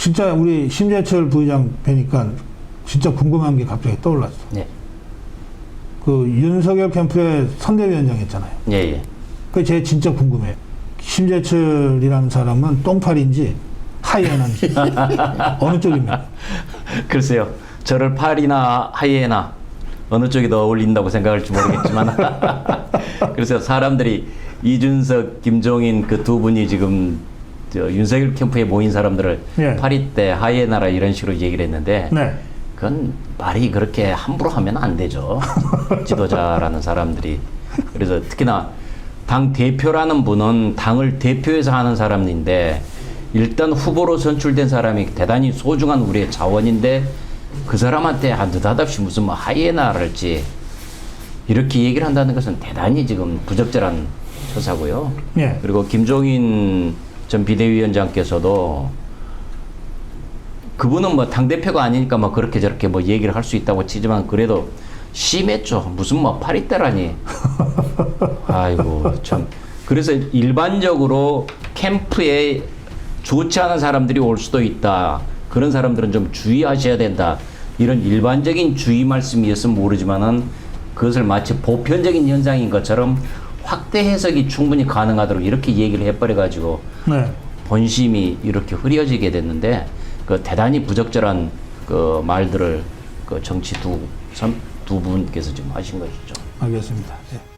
진짜 우리 심재철 부회장 뵈니까 진짜 궁금한 게 갑자기 떠올랐어. 예. 그 윤석열 캠프의 선대위원장 했잖아요. 예, 예. 그게 제가 진짜 궁금해요. 심재철이라는 사람은 똥팔인지 하이에나인지 어느 쪽입니까? 글쎄요. 저를 팔이나 하이에나 어느 쪽이 더 어울린다고 생각할지 모르겠지만 그래서 사람들이 이준석, 김종인 그 두 분이 지금 저 윤석열 캠프에 모인 사람들을 예. 파리 때 하이에나라 이런 식으로 얘기를 했는데 네. 그건 말이 그렇게 함부로 하면 안 되죠. 지도자라는 사람들이. 그래서 특히나 당 대표라는 분은 당을 대표해서 하는 사람인데 일단 후보로 선출된 사람이 대단히 소중한 우리의 자원인데 그 사람한테 한 느닷없이 무슨 뭐 하이에나랄지 이렇게 얘기를 한다는 것은 대단히 지금 부적절한 처사고요. 예. 그리고 김종인 전 비대위원장께서도 그분은 뭐 당대표가 아니니까 뭐 그렇게 저렇게 뭐 얘기를 할 수 있다고 치지만 그래도 심했죠. 무슨 뭐 파리떼라니. 아이고 참. 그래서 일반적으로 캠프에 좋지 않은 사람들이 올 수도 있다. 그런 사람들은 좀 주의하셔야 된다. 이런 일반적인 주의 말씀이었으면 모르지만은 그것을 마치 보편적인 현상인 것처럼 확대 해석이 충분히 가능하도록 이렇게 얘기를 해버려가지고 네. 본심이 이렇게 흐려지게 됐는데 그 대단히 부적절한 그 말들을 그 정치 두, 선, 두 분께서 지금 하신 것이죠. 알겠습니다. 예.